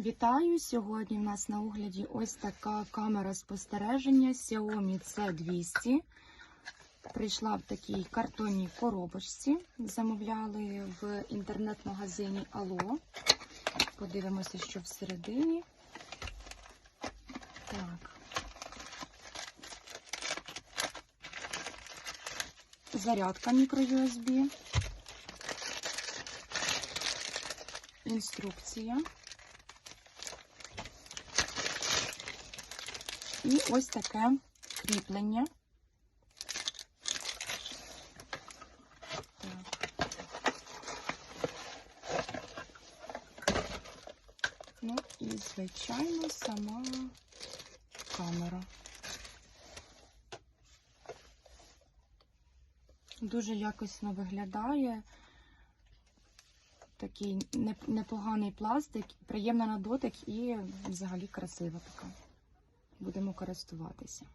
Вітаю! Сьогодні в нас на огляді ось така камера спостереження Xiaomi C200. Прийшла в такій картонній коробочці. Замовляли в інтернет-магазині Allo. Подивимося, що всередині. Так. Зарядка мікро-USB. Інструкція. І ось таке кріплення. Ну і, звичайно, сама камера. Дуже якісно виглядає. Такий непоганий пластик, приємна на дотик і взагалі красива така. Будемо користуватися.